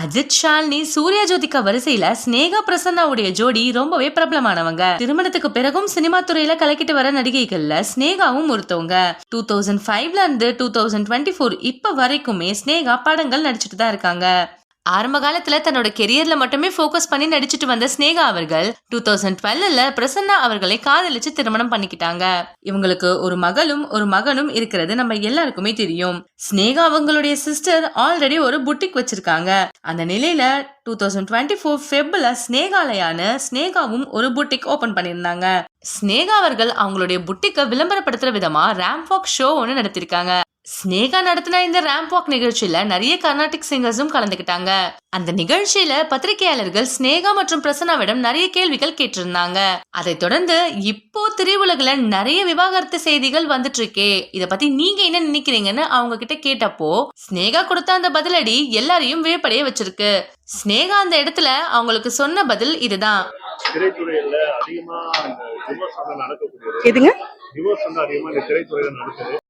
அஜித் ஷாலினி சூர்யா ஜோதிகா வரிசையில ஸ்னேகா பிரசன்னாவுடைய ஜோடி ரொம்பவே பிரபலமானவங்க. திருமணத்துக்கு பிறகும் சினிமா துறையில கலக்கிட்டு வர நடிகைகள்ல ஸ்னேகாவும் ஒருத்தவங்க. டூ தௌசண்ட் ஃபைவ்ல இருந்து டூ தௌசண்ட் டுவெண்ட்டி ஃபோர் இப்ப வரைக்குமே ஸ்னேகா படங்கள் நடிச்சிட்டு தான் இருக்காங்க. ஆரம்ப காலத்துல தன்னோட கெரியர்ல மட்டுமே ஃபோக்கஸ் பண்ணி நடிச்சிட்டு வந்த ஸ்னேகா அவர்கள் டூ தௌசண்ட் டுவெல்ல பிரசன்னா அவர்களை காதலிச்சு திருமணம் பண்ணிக்கிட்டாங்க. இவங்களுக்கு ஒரு மகளும் ஒரு மகனும் இருக்கிறது நம்ம எல்லாருக்குமே தெரியும். ஸ்னேகா அவங்களுடைய சிஸ்டர் ஆல்ரெடி ஒரு புட்டிக் வச்சிருக்காங்க. அந்த நிலையில டூ தௌசண்ட் டுவெண்ட்டி ஃபோர் ஃபெப்ல ஸ்னேகாலயான ஸ்னேகாவும் ஒரு புட்டிக் ஓபன் பண்ணியிருந்தாங்க. ஸ்னேகா அவர்கள் அவங்களுடைய புட்டிக்கை விளம்பரப்படுத்துற விதமா ரேம்பாக் ஷோ ஒன்று நடத்திருக்காங்க. ஸ்னேகா நடத்தின இந்த ரேம்ப் வாக் நிகழ்ச்சியில நிறைய கர்நாடிக் சிங்கர்ஸும் கலந்துக்கிட்டாங்க. அந்த நிகழ்ச்சியில பத்திரிகையாளர்கள் ஸ்னேகா மற்றும் பிரசன்னாவிடம் நிறைய கேள்விகள் கேட்டிருந்தாங்க. அதை தொடர்ந்து இப்போ திரையுலகில் நிறைய விவாகரத்து செய்திகள் வந்துட்டு இருக்கே இத பத்தி நீங்க என்ன நினைக்கிறீங்கன்னு அவங்க கிட்ட கேட்டப்போ ஸ்னேகா கொடுத்த அந்த பதிலடி எல்லாரையும் வியப்படைய வச்சிருக்கு. ஸ்னேகா அந்த இடத்துல அவங்களுக்கு சொன்ன பதில் இதுதான். திரைத்துறையில அதிகமா எதுங்க? டிவோர்ஸ் வந்து அதிகமா இந்த திரைத்துறையில நடக்குது.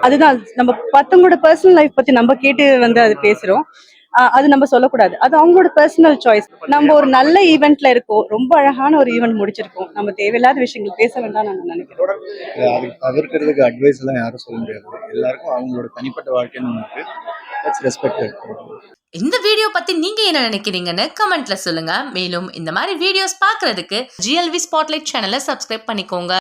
அதுதான் நம்ம மத்தவங்களோட பர்சனல் லைஃப் பத்தி நம்ம கேட்டு வந்து அது பேசுறோம். அது நம்ம சொல்லக்கூடாது. அது அவங்களோட பர்சனல் சாய்ஸ் நம்ம ஒரு நல்ல ஈவெண்ட்ல இருக்கோம் ரொம்ப அழகான ஒரு ஈவெண்ட் முடிச்சிருக்கோம். நம்ம தேவையில்லாத விஷயங்கள் பேச வேண்டாம் நான் நினைக்கிறேன். தவிர்க்கிறதுக்கு அட்வைஸ் எல்லாம் யாரும் சொல்ல முடியாது. எல்லாருக்கும் அவங்களோட தனிப்பட்ட வாழ்க்கைன்னு இருக்கு. இந்த வீடியோ பத்தி நீங்க என்ன நினைக்கிறீங்கன்னு கமெண்ட்ல சொல்லுங்க. மேலும் இந்த மாதிரி வீடியோஸ் பார்க்கிறதுக்கு ஜிஎல்வி ஸ்பாட்லைட் சேனலை சப்ஸ்கிரைப் பண்ணிக்கோங்க.